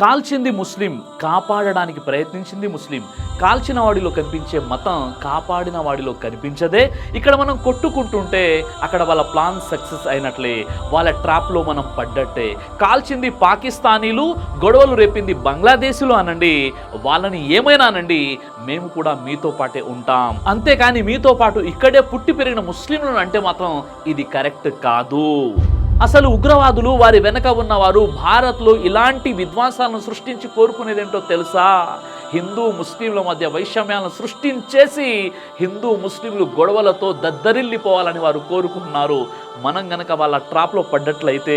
కాల్చింది ముస్లిం కాపాడడానికి ప్రయత్నించింది ముస్లిం. కాల్చిన వాడిలో కనిపించే మతం కాపాడిన వాడిలో కనిపించదే. ఇక్కడ మనం కొట్టుకుంటుంటే అక్కడ వాళ్ళ ప్లాన్ సక్సెస్ అయినట్లే. వాళ్ళ ట్రాప్లో మనం పడ్డట్టే. కాల్చింది పాకిస్తానీలు గొడవలు రేపింది బంగ్లాదేశీలు అనండి. వాళ్ళని ఏమైనా అనండి మేము కూడా మీతో పాటే ఉంటాం. అంతేకాని మీతో పాటు ఇక్కడే పుట్టి పెరిగిన ముస్లింలను అంటే మాత్రం ఇది కరెక్ట్ కాదు. అసలు ఉగ్రవాదులు వారి వెనక ఉన్నవారు భారత్లో ఇలాంటి విధ్వంసాలను సృష్టించి కోరుకునేదేంటో తెలుసా? హిందూ ముస్లింల మధ్య వైషమ్యాలను సృష్టించేసి హిందూ ముస్లింలు గొడవలతో దద్దరిల్లిపోవాలని వారు కోరుకుంటున్నారు. మనం గనక వాళ్ళ ట్రాప్లో పడ్డట్లయితే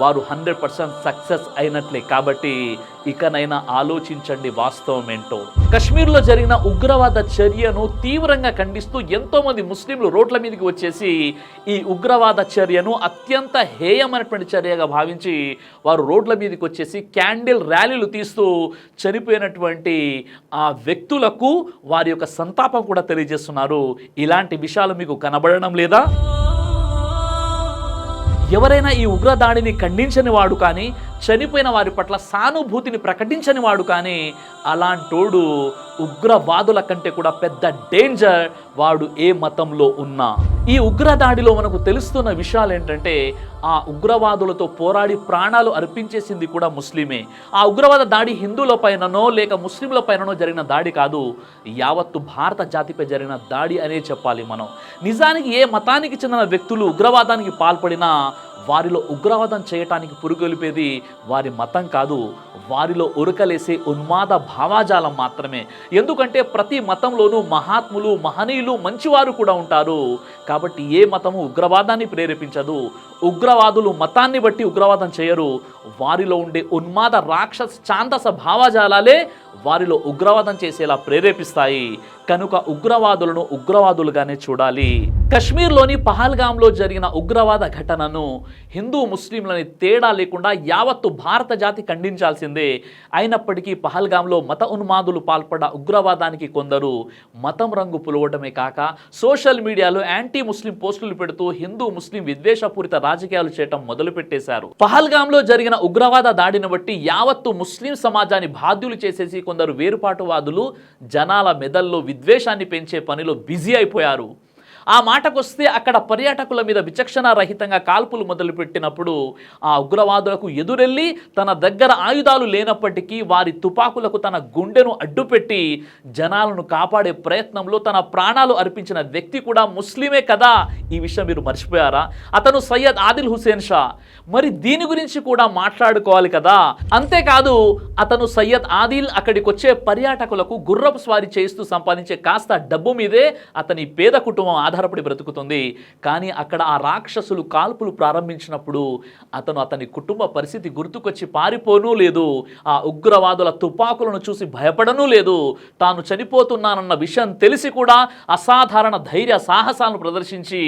వారు హండ్రెడ్ పర్సెంట్ సక్సెస్ అయినట్లే. కాబట్టి ఇకనైనా ఆలోచించండి వాస్తవం ఏంటో. కశ్మీర్లో జరిగిన ఉగ్రవాద చర్యను తీవ్రంగా ఖండిస్తూ ఎంతోమంది ముస్లింలు రోడ్ల మీదకి వచ్చేసి ఈ ఉగ్రవాద చర్యను అత్యంత హేయమైనటువంటి చర్యగా భావించి వారు రోడ్ల మీదకి వచ్చేసి క్యాండిల్ ర్యాలీలు తీస్తూ చనిపోయినటువంటి ఆ వ్యక్తులకు వారి యొక్క సంతాపం కూడా తెలియజేస్తున్నారు. ఇలాంటి విషయాలు మీకు కనబడడం లేదా? ఎవరైనా ఈ ఉగ్రదాడిని ఖండించని వాడు కానీ చనిపోయిన వారి పట్ల సానుభూతిని ప్రకటించని వాడు కానీ అలాంటోడు ఉగ్రవాదుల కంటే కూడా పెద్ద డేంజర్ వాడు ఏ మతంలో ఉన్నా. ఈ ఉగ్రదాడిలో మనకు తెలుస్తున్న విషయాలు ఏంటంటే ఆ ఉగ్రవాదులతో పోరాడి ప్రాణాలు అర్పించేసింది కూడా ముస్లిమే. ఆ ఉగ్రవాద దాడి హిందువుల పైననో లేక ముస్లింల పైననో జరిగిన దాడి కాదు యావత్తు భారత జాతిపై జరిగిన దాడి అనే చెప్పాలి మనం. నిజానికి ఏ మతానికి చెందిన వ్యక్తులు ఉగ్రవాదానికి పాల్పడినా వారిలో ఉగ్రవాదం చేయటానికి పురుగొలిపేది వారి మతం కాదు. వారిలో ఉరకలేసే ఉన్మాద భావాజాలం మాత్రమే. ఎందుకంటే ప్రతి మతంలోనూ మహాత్ములు మహనీయులు మంచివారు కూడా ఉంటారు. కాబట్టి ఏ మతము ఉగ్రవాదాన్ని ప్రేరేపించదు. ఉగ్రవాదులు మతాన్ని బట్టి ఉగ్రవాదం చేయరు. వారిలో ఉండే ఉన్మాద రాక్షస ఛాందస భావజాలాలే వారిలో ఉగ్రవాదం చేసేలా ప్రేరేపిస్తాయి. కనుక ఉగ్రవాదులను ఉగ్రవాదులుగానే చూడాలి. కశ్మీర్లోని పహల్గాంలో జరిగిన ఉగ్రవాద ఘటనను హిందూ ముస్లింలని తేడా లేకుండా యావత్తు భారత జాతి ఖండించాల్సిందే. అయినప్పటికీ పహల్గాంలో మత ఉన్మాదులు పాల్పడ్డ ఉగ్రవాదానికి కొందరు మతం రంగు పులవడమే కాక సోషల్ మీడియాలో యాంటీ ముస్లిం పోస్టులు పెడుతూ హిందూ ముస్లిం విద్వేషపూరిత రాజకీయాలు చేయటం మొదలుపెట్టేశారు. పహల్గాంలో జరిగిన ఉగ్రవాద దాడిని బట్టి యావత్తు ముస్లిం సమాజాన్ని బాధ్యులు చేసేసి కొందరు వేరుపాటువాదులు జనాల మెదల్లో విద్వేషాన్ని పెంచే పనిలో బిజీ అయిపోయారు. ఆ మాటకొస్తే అక్కడ పర్యాటకుల మీద విచక్షణ రహితంగా కాల్పులు మొదలుపెట్టినప్పుడు ఆ ఉగ్రవాదులకు ఎదురెళ్ళి తన దగ్గర ఆయుధాలు లేనప్పటికీ వారి తుపాకులకు తన గుండెను అడ్డుపెట్టి జనాలను కాపాడే ప్రయత్నంలో తన ప్రాణాలు అర్పించిన వ్యక్తి కూడా ముస్లిమే కదా? ఈ విషయం మీరు మర్చిపోయారా? అతను సయ్యద్ ఆదిల్ హుసేన్ షా. మరి దీని గురించి కూడా మాట్లాడుకోవాలి కదా? అంతేకాదు అతను సయ్యద్ ఆదిల్ అక్కడికి వచ్చే పర్యాటకులకు గుర్రపు స్వారీ చేస్తూ సంపాదించే కాస్త డబ్బు మీదే అతని పేద కుటుంబం ఆధారపడి బ్రతుకుతుంది. కానీ అక్కడ ఆ రాక్షసులు కాల్పులు ప్రారంభించినప్పుడు అతను అతని కుటుంబ పరిస్థితి గుర్తుకొచ్చి పారిపోనూ లేదు. ఆ ఉగ్రవాదుల తుపాకులను చూసి భయపడనూ లేదు. తాను చనిపోతున్నానన్న విషయం తెలిసి కూడా అసాధారణ ధైర్య సాహసాలను ప్రదర్శించి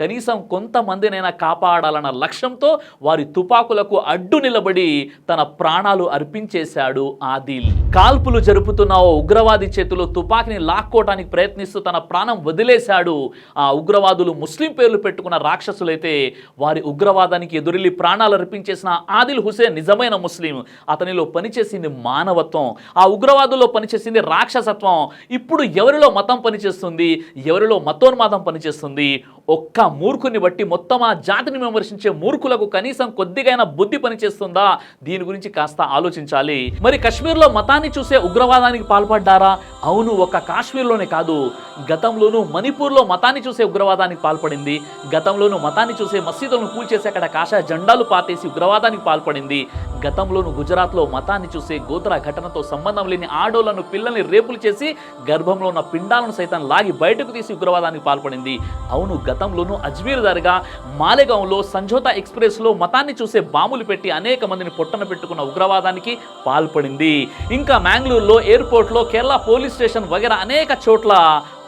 కనీసం కొంతమందినైనా కాపాడాలన్న లక్ష్యంతో వారి తుపాకులకు అడ్డు నిలబడి తన ప్రాణాలు అర్పించేశాడు ఆదిల్. కాల్పులు జరుపుతున్న ఓ ఉగ్రవాది చేతిలో తుపాకిని లాక్కోవటానికి ప్రయత్నిస్తూ తన ప్రాణం వదిలేశాడు. ఆ ఉగ్రవాదులు ముస్లిం పేర్లు పెట్టుకున్న రాక్షసులైతే వారి ఉగ్రవాదానికి ఎదురెళ్ళి ప్రాణాలు అర్పించేసిన ఆదిల్ హుసేన్ నిజమైన ముస్లిం. అతనిలో పనిచేసింది మానవత్వం. ఆ ఉగ్రవాదుల్లో పనిచేసింది రాక్షసత్వం. ఇప్పుడు ఎవరిలో మతం పనిచేస్తుంది? ఎవరిలో మతోన్మాదం పనిచేస్తుంది? ఒక్క మూర్ఖుని బట్టి మొత్తం ఆ జాతిని విమర్శించే మూర్ఖులకు కనీసం కొద్దిగైనా బుద్ధి పనిచేస్తుందా? దీని గురించి కాస్త ఆలోచించాలి. మరి కశ్మీర్లో మతాన్ని చూసే ఉగ్రవాదానికి పాల్పడ్డారా? అవును ఒక కాశ్మీర్లోనే కాదు. గతంలోనూ మణిపూర్లో మతాన్ని చూసే ఉగ్రవాదానికి పాల్పడింది. గతంలోనూ మతాన్ని చూసే మసీదులను కూల్చేసి అక్కడ కాషా జెండాలు పాతేసి ఉగ్రవాదానికి పాల్పడింది. గతంలోను గుజరాత్లో మతాన్ని చూసే గోత్ర ఘటనతో సంబంధం లేని ఆడోళ్ళను పిల్లల్ని రేపులు చేసి గర్భంలో ఉన్న పిండాలను సైతం లాగి బయటకు తీసి ఉగ్రవాదానికి పాల్పడింది. అవును గతంలోనూ అజ్మీర్ దారిగా మాలెగాంలో సంజోతా ఎక్స్ప్రెస్లో మతాన్ని చూసే బాంబులు పెట్టి అనేక మందిని పొట్టన పెట్టుకున్న ఉగ్రవాదానికి పాల్పడింది. ఇంకా మ్యాంగ్లూరులో ఎయిర్పోర్ట్లో కేరళ పోలీస్ స్టేషన్ వగేరా అనేక చోట్ల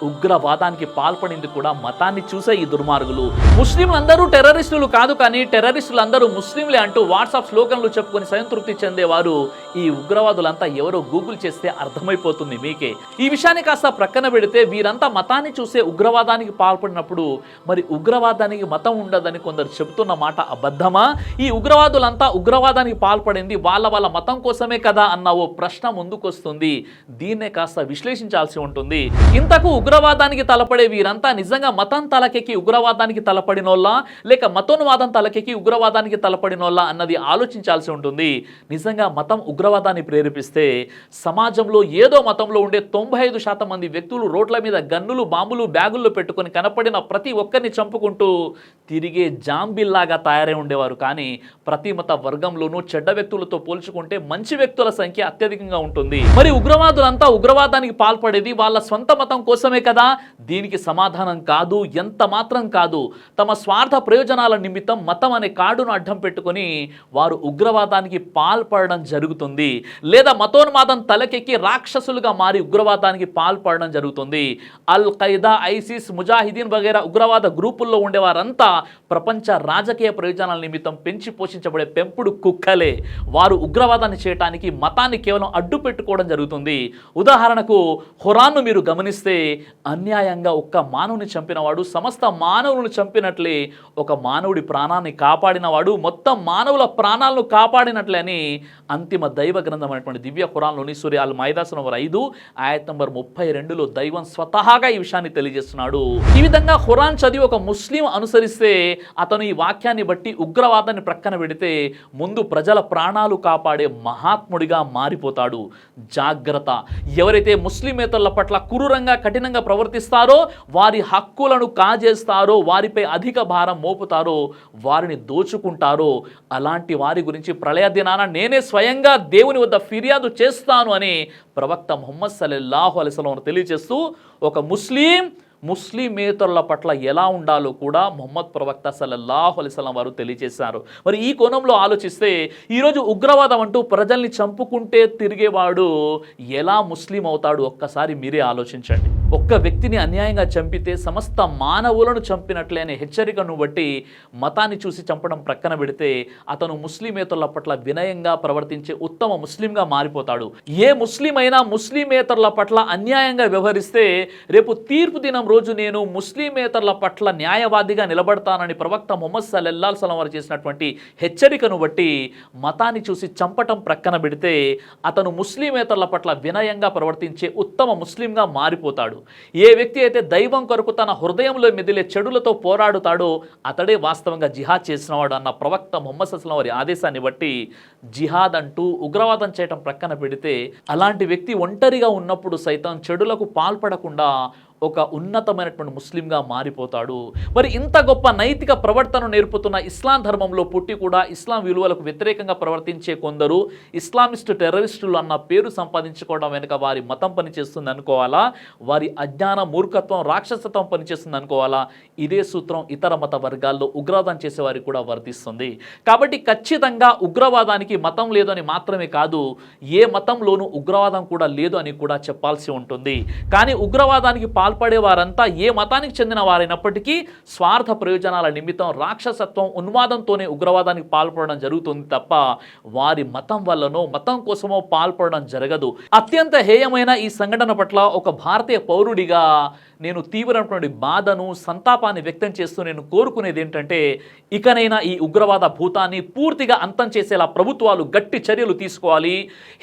ఉగ్రవాదానికి పాల్పడింది కూడా మతాన్ని చూసే ఈ దుర్మార్గులు. ముస్లింలందరూ టెర్రరిస్టులు కాదు కానీ టెర్రరిస్టులు అందరూ ముస్లింలే అంటూ వాట్సాప్ స్లోగన్లు చెప్పుకొని సంతృప్తి చెందేవారు ఈ ఉగ్రవాదులంతా ఎవరో గూగుల్ చేస్తే అర్థమైపోతుంది మీకే. ఈ విషయాన్ని కాస్త ప్రక్కన పెడితే వీరంతా మతాన్ని చూసే ఉగ్రవాదానికి పాల్పడినప్పుడు మరి ఉగ్రవాదానికి మతం ఉండదని కొందరు చెబుతున్న మాట అబద్ధమా? ఈ ఉగ్రవాదులంతా ఉగ్రవాదానికి పాల్పడింది వాళ్ళ వాళ్ళ మతం కోసమే కదా అన్న ఓ ప్రశ్న ముందుకొస్తుంది. దీన్నే కాస్త విశ్లేషించాల్సి ఉంటుంది. ఇంతకు ఉగ్రవాదానికి తలపడే వీరంతా నిజంగా మతం తలకెక్కి ఉగ్రవాదానికి తలపడినోళ్ళ? లేక మతోన్వాదం తలకెక్కి ఉగ్రవాదానికి తలపడినోళ్ళ అన్నది ఆలోచించాల్సి ఉంటుంది. నిజంగా మతం ఉగ్ర ఉగ్రవాదాన్ని ప్రేరేపిస్తే సమాజంలో ఏదో మతంలో ఉండే తొంభై ఐదు శాతం మంది వ్యక్తులు రోడ్ల మీద గన్నులు బాంబులు బ్యాగుల్లో పెట్టుకొని కనపడిన ప్రతి ఒక్కరిని చంపుకుంటూ తిరిగే జాంబిల్లాగా తయారై ఉండేవారు. కానీ ప్రతి మత వర్గంలోనూ చెడ్డ వ్యక్తులతో పోల్చుకుంటే మంచి వ్యక్తుల సంఖ్య అత్యధికంగా ఉంటుంది. మరి ఉగ్రవాదులంతా ఉగ్రవాదానికి పాల్పడేది వాళ్ళ స్వంత మతం కోసమే కదా? దీనికి సమాధానం కాదు ఎంత మాత్రం కాదు. తమ స్వార్థ ప్రయోజనాల నిమిత్తం మతం అనే కార్డును అడ్డం పెట్టుకొని వారు ఉగ్రవాదానికి పాల్పడడం జరుగుతుంది. లేదా మతోన్మాదం తలకెక్కి రాక్షసులుగా మారి ఉగ్రవాదానికి పాల్పడడం జరుగుతుంది. అల్ ఖైదా ఐసిస్ ముజాహిదీన్ వగైరా ఉగ్రవాద గ్రూపుల్లో ఉండేవారంతా ప్రపంచ రాజకీయ ప్రయోజనాల నిమిత్తం పెంచి పోషించబడే పెంపుడు కుక్కలే. వారు ఉగ్రవాదాన్ని చేయటానికి మతాన్ని కేవలం అడ్డు పెట్టుకోవడం జరుగుతుంది. ఉదాహరణకు హురాన్ను మీరు గమనిస్తే అన్యాయంగా ఒక్క మానవుని చంపినవాడు సమస్త మానవులను చంపినట్లే ఒక మానవుడి ప్రాణాన్ని కాపాడినవాడు మొత్తం మానవుల ప్రాణాలను కాపాడినట్లే అని అంతిమ దైవ గ్రంథం అనేటువంటి దివ్య ఖురాన్లోని సూర్య అల్ మైదాస్ నంబర్ ఐదు ఆయత్ నంబర్ ముప్పై రెండులో దైవం స్వతహాగా ఈ విషయాన్ని తెలియజేస్తున్నాడు. ఈ విధంగా ఖురాన్ చదివి ఒక ముస్లిం అనుసరిస్తే అతను ఈ వాక్యాన్ని బట్టి ఉగ్రవాదాన్ని ప్రక్కన పెడితే ముందు ప్రజల ప్రాణాలు కాపాడే మహాత్ముడిగా మారిపోతాడు. జాగ్రత్త. ఎవరైతే ముస్లిమేతరుల పట్ల క్రూరంగా కఠినంగా ప్రవర్తిస్తారో వారి హక్కులను కాజేస్తారో వారిపై అధిక భారం మోపుతారో వారిని దోచుకుంటారో అలాంటి వారి గురించి ప్రళయ దినాన నేనే స్వయంగా దేవుని వద్ద ఫిర్యాదు చేస్తాను అని ప్రవక్త ముహమ్మద్ సల్లల్లాహు అలైస్లం తెలియజేస్తూ ఒక ముస్లిం ముస్లిమేతరుల పట్ల ఎలా ఉండాలో కూడా మొహమ్మద్ ప్రవక్త సల్లల్లాహు అలైస్లం వారు తెలియజేశారు. మరి ఈ కోణంలో ఆలోచిస్తే ఈరోజు ఉగ్రవాదం అంటూ ప్రజల్ని చంపుకుంటే తిరిగేవాడు ఎలా ముస్లిం అవుతాడు? ఒక్కసారి మీరే ఆలోచించండి. ఒక్క వ్యక్తిని అన్యాయంగా చంపితే సమస్త మానవులను చంపినట్లే అనే హెచ్చరికను బట్టి మతాన్ని చూసి చంపడం ప్రక్కన పెడితే అతను ముస్లిమేతరుల పట్ల వినయంగా ప్రవర్తించే ఉత్తమ ముస్లింగా మారిపోతాడు. ఏ ముస్లిం అయినా ముస్లిమేతరుల పట్ల అన్యాయంగా వ్యవహరిస్తే రేపు తీర్పు దినం రోజు నేను ముస్లిమేతరుల పట్ల న్యాయవాదిగా నిలబడతానని ప్రవక్త మొహమ్మద్ సల్లెల్లాల్ సలం వారు చేసినటువంటి హెచ్చరికను బట్టి మతాన్ని చూసి చంపటం ప్రక్కన పెడితే అతను ముస్లిమేతరుల పట్ల వినయంగా ప్రవర్తించే ఉత్తమ ముస్లింగా మారిపోతాడు. ఏ వ్యక్తి అయితే దైవం కొరకు తన హృదయంలో మెదిలే చెడులతో పోరాడుతాడో అతడే వాస్తవంగా జిహాద్ చేసినవాడు అన్న ప్రవక్త ముహమ్మద్ అస్లం వారి ఆదేశాన్ని బట్టి జిహాద్ అంటూ ఉగ్రవాదం చేయటం ప్రక్కన పెడితే అలాంటి వ్యక్తి ఒంటరిగా ఉన్నప్పుడు సైతం చెడులకు పాల్పడకుండా ఒక ఉన్నతమైనటువంటి ముస్లింగా మారిపోతాడు. మరి ఇంత గొప్ప నైతిక ప్రవర్తన నేర్పుతున్న ఇస్లాం ధర్మంలో పుట్టి కూడా ఇస్లాం విలువలకు వ్యతిరేకంగా ప్రవర్తించే కొందరు ఇస్లామిస్ట్ టెర్రరిస్టులు అన్న పేరు సంపాదించుకోవడం వెనుక వారి మతం పనిచేస్తుంది అనుకోవాలా? వారి అజ్ఞాన మూర్ఖత్వం రాక్షసత్వం పనిచేస్తుంది అనుకోవాలా? ఇదే సూత్రం ఇతర మత వర్గాల్లో ఉగ్రవాదం చేసేవారికి కూడా వర్తిస్తుంది. కాబట్టి ఖచ్చితంగా ఉగ్రవాదానికి మతం లేదు అని మాత్రమే కాదు ఏ మతంలోనూ ఉగ్రవాదం కూడా లేదు అని కూడా చెప్పాల్సి ఉంటుంది. కానీ ఉగ్రవాదానికి పాల్పడే వారంతా ఏ మతానికి చెందిన వారైనప్పటికీ స్వార్థ ప్రయోజనాల నిమిత్తం రాక్షసత్వం ఉన్మాదంతోనే ఉగ్రవాదానికి పాల్పడడం జరుగుతుంది తప్ప వారి మతం వల్లనో మతం కోసమో పాల్పడడం జరగదు. అత్యంత హేయమైన ఈ సంఘటన పట్ల ఒక భారతీయ పౌరుడిగా నేను తీవ్రమైనటువంటి బాధను సంతాపాన్ని వ్యక్తం చేస్తూ నేను కోరుకునేది ఏంటంటే ఇకనైనా ఈ ఉగ్రవాద భూతాన్ని పూర్తిగా అంతం చేసేలా ప్రభుత్వాలు గట్టి చర్యలు తీసుకోవాలి.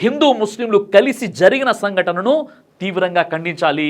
హిందూ ముస్లింలు కలిసి జరిగిన సంఘటనను తీవ్రంగా ఖండించాలి.